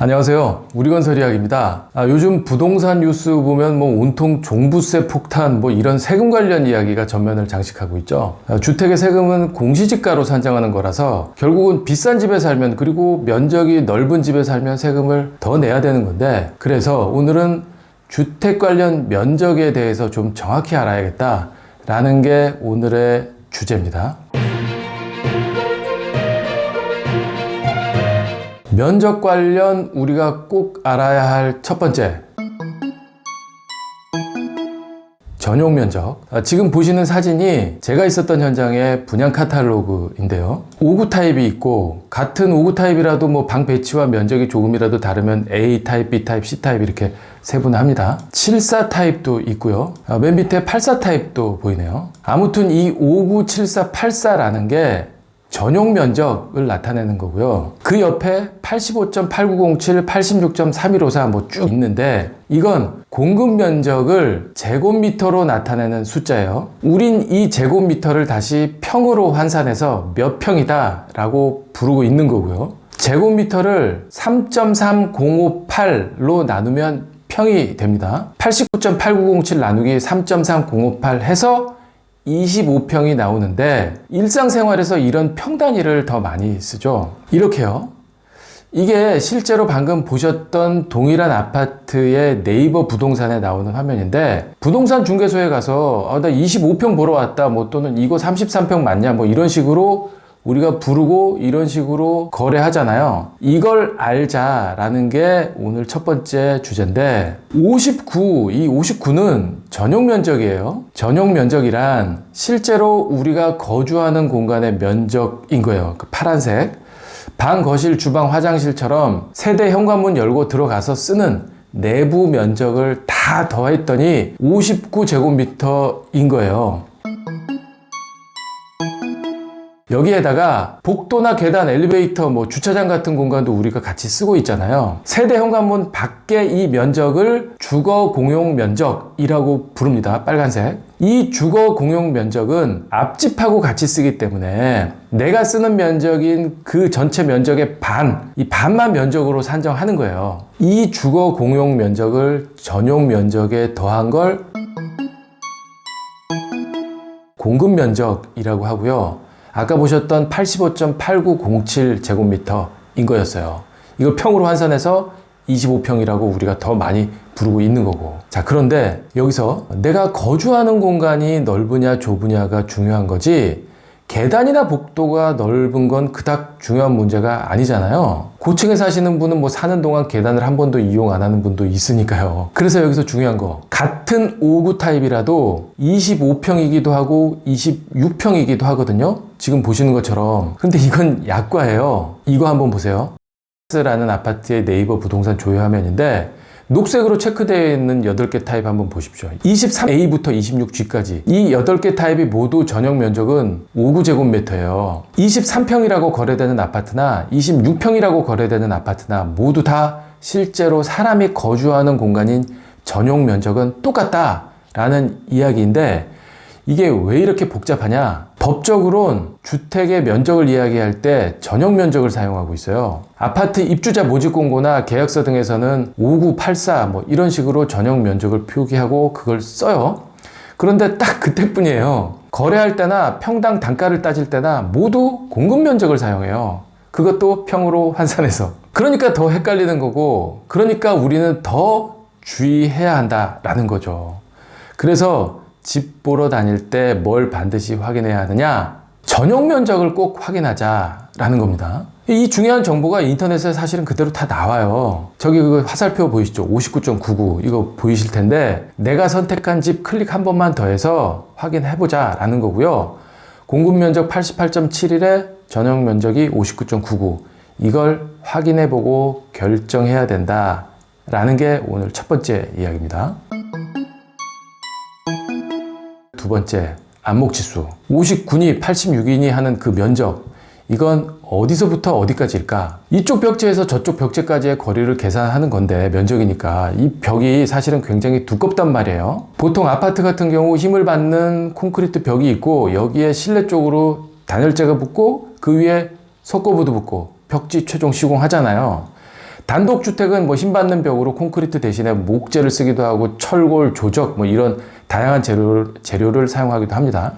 안녕하세요. 우리건설 이야기입니다. 아, 요즘 부동산 뉴스 보면 뭐 온통 종부세 폭탄 뭐 이런 세금 관련 이야기가 전면을 장식하고 있죠. 아, 주택의 세금은 공시지가로 산정하는 거라서 결국은 비싼 집에 살면 그리고 면적이 넓은 집에 살면 세금을 더 내야 되는 건데 그래서 오늘은 주택 관련 면적에 대해서 좀 정확히 알아야겠다라는 게 오늘의 주제입니다. 면적 관련 우리가 꼭 알아야 할 첫 번째. 전용 면적. 아, 지금 보시는 사진이 제가 있었던 현장의 분양 카탈로그인데요. 5구 타입이 있고, 같은 5구 타입이라도 뭐 방 배치와 면적이 조금이라도 다르면 A 타입, B 타입, C 타입 이렇게 세분합니다. 74 타입도 있고요. 아, 맨 밑에 84 타입도 보이네요. 아무튼 이 59, 74, 84라는 게 전용 면적을 나타내는 거고요. 그 옆에 85.8907, 86.3154 뭐 쭉 있는데 이건 공급 면적을 제곱미터로 나타내는 숫자예요. 우린 이 제곱미터를 다시 평으로 환산해서 몇 평이다 라고 부르고 있는 거고요. 제곱미터를 3.3058로 나누면 평이 됩니다. 89.8907 나누기 3.3058 해서 25평이 나오는데 일상생활에서 이런 평 단위를 더 많이 쓰죠. 이렇게요. 이게 실제로 방금 보셨던 동일한 아파트의 네이버 부동산에 나오는 화면인데 부동산 중개소에 가서 아, 나 25평 보러 왔다 뭐 또는 이거 33평 맞냐 뭐 이런 식으로 우리가 부르고 이런 식으로 거래하잖아요. 이걸 알자라는 게 오늘 첫 번째 주제인데 59, 이 59는 전용 면적이에요. 전용 면적이란 실제로 우리가 거주하는 공간의 면적인 거예요. 그 파란색. 방, 거실, 주방, 화장실처럼 세대 현관문 열고 들어가서 쓰는 내부 면적을 다 더했더니 59제곱미터인 거예요. 여기에다가 복도나 계단, 엘리베이터, 뭐 주차장 같은 공간도 우리가 같이 쓰고 있잖아요. 세대 현관문 밖의 이 면적을 주거 공용 면적이라고 부릅니다. 빨간색. 이 주거 공용 면적은 앞집하고 같이 쓰기 때문에 내가 쓰는 면적인 그 전체 면적의 반, 이 반만 면적으로 산정하는 거예요. 이 주거 공용 면적을 전용 면적에 더한 걸 공급 면적이라고 하고요. 아까 보셨던 85.8907 제곱미터인 거였어요. 이걸 평으로 환산해서 25평이라고 우리가 더 많이 부르고 있는 거고. 자, 그런데 여기서 내가 거주하는 공간이 넓으냐 좁으냐가 중요한 거지, 계단이나 복도가 넓은 건 그닥 중요한 문제가 아니잖아요. 고층에 사시는 분은 뭐 사는 동안 계단을 한 번도 이용 안 하는 분도 있으니까요. 그래서 여기서 중요한 거. 같은 5구 타입이라도 25평이기도 하고 26평이기도 하거든요. 지금 보시는 것처럼. 근데 이건 약과예요. 이거 한번 보세요. 라는 아파트의 네이버 부동산 조회 화면인데 녹색으로 체크되어 있는 8개 타입 한번 보십시오. 23A부터 26G까지. 이 8개 타입이 모두 전용 면적은 5구제곱미터예요. 23평이라고 거래되는 아파트나 26평이라고 거래되는 아파트나 모두 다 실제로 사람이 거주하는 공간인 전용 면적은 똑같다 라는 이야기인데 이게 왜 이렇게 복잡하냐? 법적으론 주택의 면적을 이야기할 때 전용 면적을 사용하고 있어요. 아파트 입주자 모집 공고나 계약서 등에서는 59, 84 뭐 이런 식으로 전용 면적을 표기하고 그걸 써요. 그런데 딱 그때뿐이에요. 거래할 때나 평당 단가를 따질 때나 모두 공급 면적을 사용해요. 그것도 평으로 환산해서. 그러니까 더 헷갈리는 거고, 그러니까 우리는 더 주의해야 한다라는 거죠. 그래서 집 보러 다닐 때 뭘 반드시 확인해야 하느냐? 전용 면적을 꼭 확인하자라는 겁니다. 이 중요한 정보가 인터넷에 사실은 그대로 다 나와요. 저기 그 화살표 보이시죠? 59.99 이거 보이실 텐데 내가 선택한 집 클릭 한 번만 더 해서 확인해보자 라는 거고요. 공급 면적 88.71에 전용 면적이 59.99 이걸 확인해보고 결정해야 된다 라는 게 오늘 첫 번째 이야기입니다. 두 번째, 안목 지수. 59니 86이니 하는 그 면적. 이건 어디서부터 어디까지일까? 이쪽 벽체에서 저쪽 벽체까지의 거리를 계산하는 건데 면적이니까 이 벽이 사실은 굉장히 두껍단 말이에요. 보통 아파트 같은 경우 힘을 받는 콘크리트 벽이 있고 여기에 실내 쪽으로 단열재가 붙고 그 위에 석고보드 붙고 벽지 최종 시공하잖아요. 단독주택은 뭐 힘받는 벽으로 콘크리트 대신에 목재를 쓰기도 하고 철골, 조적 뭐 이런 다양한 재료, 재료를 사용하기도 합니다.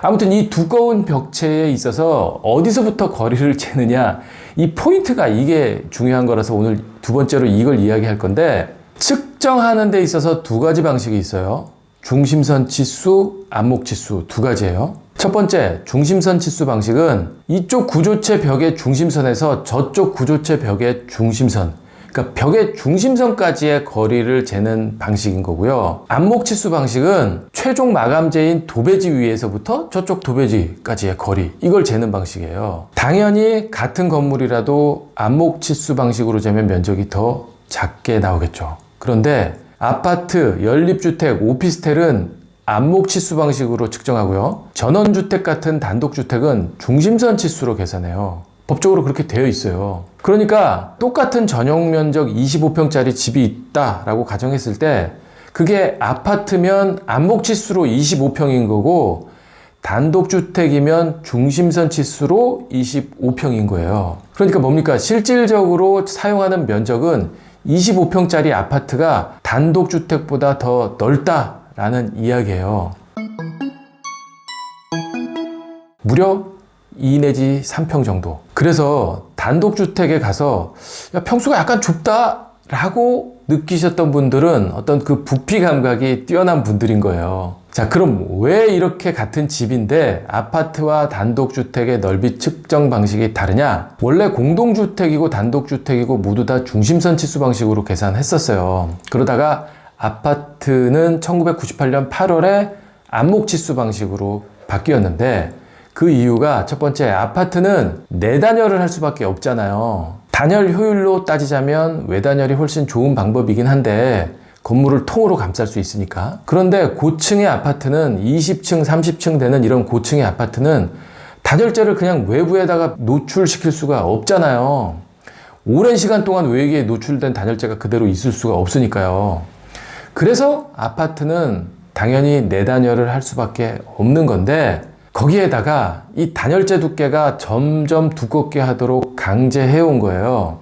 아무튼 이 두꺼운 벽체에 있어서 어디서부터 거리를 재느냐 이 포인트가 이게 중요한 거라서 오늘 두 번째로 이걸 이야기할 건데 측정하는 데 있어서 두 가지 방식이 있어요. 중심선 치수, 안목 치수 두 가지예요. 첫 번째, 중심선 치수 방식은 이쪽 구조체 벽의 중심선에서 저쪽 구조체 벽의 중심선, 그러니까 벽의 중심선까지의 거리를 재는 방식인 거고요. 안목 치수 방식은 최종 마감재인 도배지 위에서부터 저쪽 도배지까지의 거리, 이걸 재는 방식이에요. 당연히 같은 건물이라도 안목 치수 방식으로 재면 면적이 더 작게 나오겠죠. 그런데 아파트, 연립주택, 오피스텔은 안목 치수 방식으로 측정하고요. 전원주택 같은 단독주택은 중심선 치수로 계산해요. 법적으로 그렇게 되어 있어요. 그러니까 똑같은 전용 면적 25평짜리 집이 있다라고 가정했을 때 그게 아파트면 안목 치수로 25평인 거고 단독주택이면 중심선 치수로 25평인 거예요. 그러니까 뭡니까? 실질적으로 사용하는 면적은 25평짜리 아파트가 단독주택보다 더 넓다라는 이야기예요. 무려 2 내지 3평 정도. 그래서 단독주택에 가서 야, 평수가 약간 좁다라고 느끼셨던 분들은 어떤 그 부피 감각이 뛰어난 분들인 거예요. 자, 그럼 왜 이렇게 같은 집인데 아파트와 단독주택의 넓이 측정 방식이 다르냐? 원래 공동주택이고 단독주택이고 모두 다 중심선 치수 방식으로 계산했었어요. 그러다가 아파트는 1998년 8월에 안목 치수 방식으로 바뀌었는데 그 이유가 첫 번째 아파트는 내단열을 할 수밖에 없잖아요. 단열 효율로 따지자면 외단열이 훨씬 좋은 방법이긴 한데 건물을 통으로 감쌀 수 있으니까. 그런데 고층의 아파트는 20층, 30층 되는 이런 고층의 아파트는 단열재를 그냥 외부에다가 노출시킬 수가 없잖아요. 오랜 시간 동안 외기에 노출된 단열재가 그대로 있을 수가 없으니까요. 그래서 아파트는 당연히 내단열을 할 수밖에 없는 건데 거기에다가 이 단열재 두께가 점점 두껍게 하도록 강제해 온 거예요.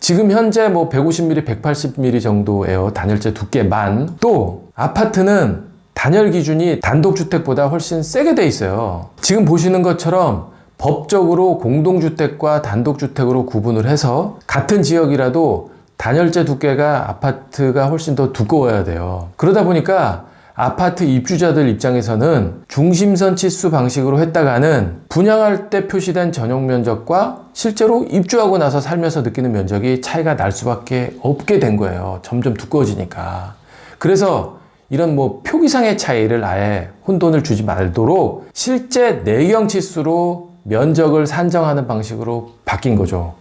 지금 현재 뭐 150mm, 180mm 정도예요. 단열재 두께만. 또 아파트는 단열 기준이 단독주택보다 훨씬 세게 돼 있어요. 지금 보시는 것처럼 법적으로 공동주택과 단독주택으로 구분을 해서 같은 지역이라도 단열재 두께가 아파트가 훨씬 더 두꺼워야 돼요. 그러다 보니까 아파트 입주자들 입장에서는 중심선 치수 방식으로 했다가는 분양할 때 표시된 전용 면적과 실제로 입주하고 나서 살면서 느끼는 면적이 차이가 날 수밖에 없게 된 거예요. 점점 두꺼워지니까. 그래서 이런 뭐 표기상의 차이를 아예 혼돈을 주지 말도록 실제 내경 치수로 면적을 산정하는 방식으로 바뀐 거죠.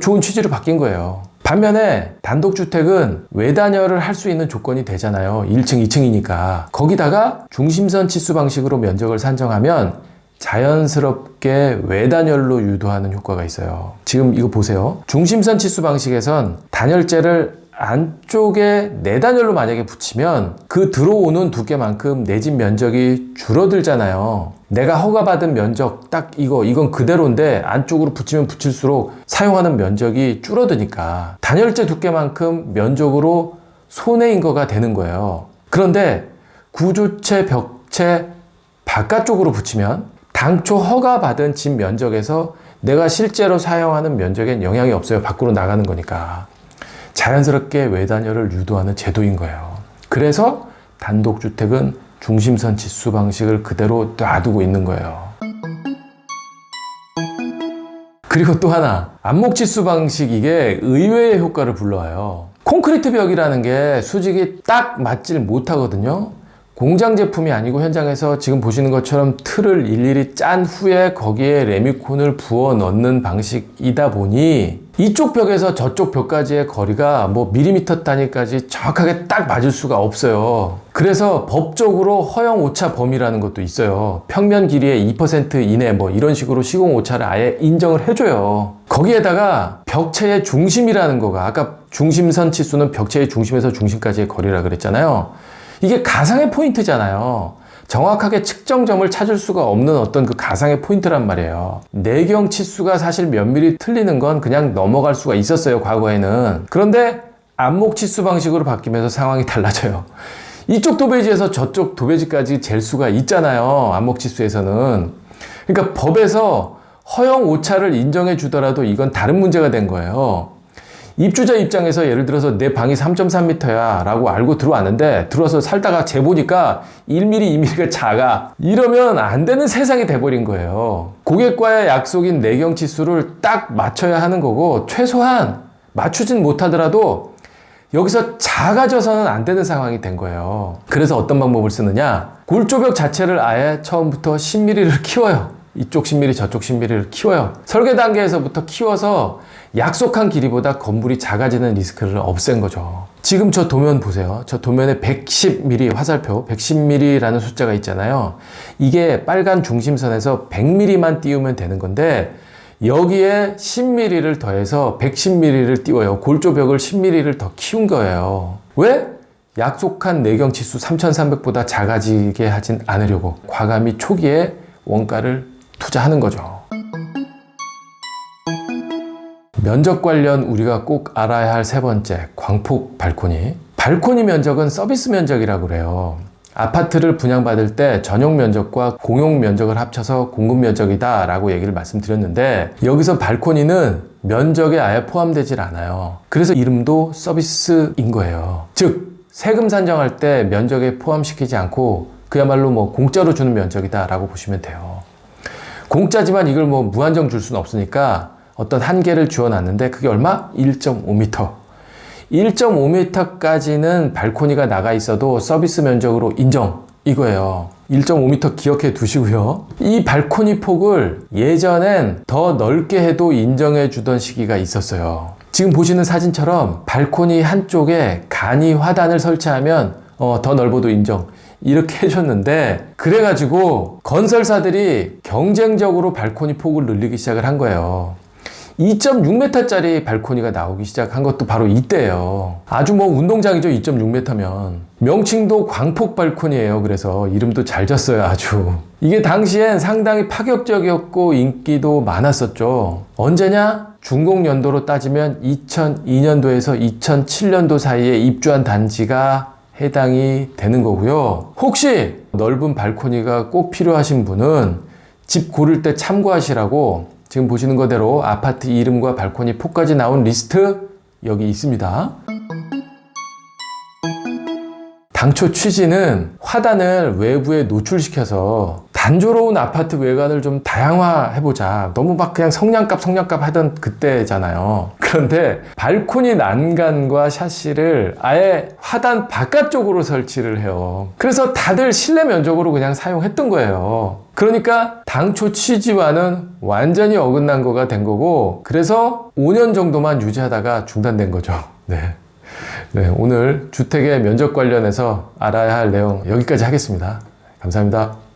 좋은 취지로 바뀐 거예요. 반면에 단독주택은 외단열을 할 수 있는 조건이 되잖아요. 1층, 2층이니까. 거기다가 중심선 치수 방식으로 면적을 산정하면 자연스럽게 외단열로 유도하는 효과가 있어요. 지금 이거 보세요. 중심선 치수 방식에선 단열재를 안쪽에 내단열로 만약에 붙이면 그 들어오는 두께만큼 내 집 면적이 줄어들잖아요. 내가 허가받은 면적 딱 이거 이건 그대로인데 안쪽으로 붙이면 붙일수록 사용하는 면적이 줄어드니까 단열재 두께만큼 면적으로 손해인 거가 되는 거예요. 그런데 구조체 벽체 바깥쪽으로 붙이면 당초 허가받은 집 면적에서 내가 실제로 사용하는 면적엔 영향이 없어요. 밖으로 나가는 거니까. 자연스럽게 외단열을 유도하는 제도인 거예요. 그래서 단독주택은 중심선 지수 방식을 그대로 놔두고 있는 거예요. 그리고 또 하나, 안목 지수 방식 이게 의외의 효과를 불러와요. 콘크리트 벽이라는 게 수직이 딱 맞질 못하거든요. 공장 제품이 아니고 현장에서 지금 보시는 것처럼 틀을 일일이 짠 후에 거기에 레미콘을 부어 넣는 방식이다 보니 이쪽 벽에서 저쪽 벽까지의 거리가 뭐 밀리미터 단위까지 정확하게 딱 맞을 수가 없어요. 그래서 법적으로 허용 오차 범위라는 것도 있어요. 평면 길이의 2% 이내 뭐 이런 식으로 시공 오차를 아예 인정을 해줘요. 거기에다가 벽체의 중심이라는 거가 아까 중심선 치수는 벽체의 중심에서 중심까지의 거리라 그랬잖아요. 이게 가상의 포인트잖아요. 정확하게 측정점을 찾을 수가 없는 어떤 그 가상의 포인트란 말이에요. 내경 치수가 사실 몇 미리 틀리는 건 그냥 넘어갈 수가 있었어요, 과거에는. 그런데 안목 치수 방식으로 바뀌면서 상황이 달라져요. 이쪽 도배지에서 저쪽 도배지까지 잴 수가 있잖아요. 안목 치수에서는. 그러니까 법에서 허용 오차를 인정해 주더라도 이건 다른 문제가 된 거예요. 입주자 입장에서 예를 들어서 내 방이 3.3m야 라고 알고 들어왔는데 들어와서 살다가 재보니까 1mm, 2mm가 작아. 이러면 안 되는 세상이 돼버린 거예요. 고객과의 약속인 내경 치수를 딱 맞춰야 하는 거고 최소한 맞추진 못하더라도 여기서 작아져서는 안 되는 상황이 된 거예요. 그래서 어떤 방법을 쓰느냐? 골조벽 자체를 아예 처음부터 10mm를 키워요. 이쪽 10mm, 저쪽 10mm를 키워요. 설계 단계에서부터 키워서 약속한 길이보다 건물이 작아지는 리스크를 없앤 거죠. 지금 저 도면 보세요. 저 도면에 110mm 화살표, 110mm라는 숫자가 있잖아요. 이게 빨간 중심선에서 100mm만 띄우면 되는 건데 여기에 10mm를 더해서 110mm를 띄워요. 골조벽을 10mm를 더 키운 거예요. 왜? 약속한 내경 치수 3300보다 작아지게 하진 않으려고 과감히 초기에 원가를 투자하는 거죠. 면적 관련 우리가 꼭 알아야 할 세 번째 광폭 발코니. 발코니 면적은 서비스 면적이라고 그래요. 아파트를 분양받을 때 전용 면적과 공용 면적을 합쳐서 공급 면적이다 라고 얘기를 말씀드렸는데 여기서 발코니는 면적에 아예 포함되질 않아요. 그래서 이름도 서비스인 거예요. 즉, 세금 산정할 때 면적에 포함시키지 않고 그야말로 뭐 공짜로 주는 면적이다 라고 보시면 돼요. 공짜지만 이걸 뭐 무한정 줄 수는 없으니까 어떤 한계를 주어놨는데 그게 얼마? 1.5m. 1.5m까지는 발코니가 나가 있어도 서비스 면적으로 인정. 이거예요. 1.5m 기억해 두시고요. 이 발코니 폭을 예전엔 더 넓게 해도 인정해 주던 시기가 있었어요. 지금 보시는 사진처럼 발코니 한쪽에 간이 화단을 설치하면 어, 더 넓어도 인정. 이렇게 해줬는데 그래가지고 건설사들이 경쟁적으로 발코니 폭을 늘리기 시작을 한 거예요. 2.6m짜리 발코니가 나오기 시작한 것도 바로 이때예요. 아주 뭐 운동장이죠. 2.6m면. 명칭도 광폭 발코니예요. 그래서 이름도 잘 졌어요. 아주. 이게 당시엔 상당히 파격적이었고 인기도 많았었죠. 언제냐? 준공 연도로 따지면 2002년도에서 2007년도 사이에 입주한 단지가 해당이 되는 거고요. 혹시 넓은 발코니가 꼭 필요하신 분은 집 고를 때 참고하시라고 지금 보시는 거대로 아파트 이름과 발코니 폭까지 나온 리스트 여기 있습니다. 당초 취지는 화단을 외부에 노출시켜서 단조로운 아파트 외관을 좀 다양화해보자. 너무 막 그냥 성냥갑 성냥갑 하던 그때잖아요. 그런데 발코니 난간과 샤시를 아예 화단 바깥쪽으로 설치를 해요. 그래서 다들 실내 면적으로 그냥 사용했던 거예요. 그러니까 당초 취지와는 완전히 어긋난 거가 된 거고, 그래서 5년 정도만 유지하다가 중단된 거죠. 네. 네, 오늘 주택의 면적 관련해서 알아야 할 내용 여기까지 하겠습니다. 감사합니다.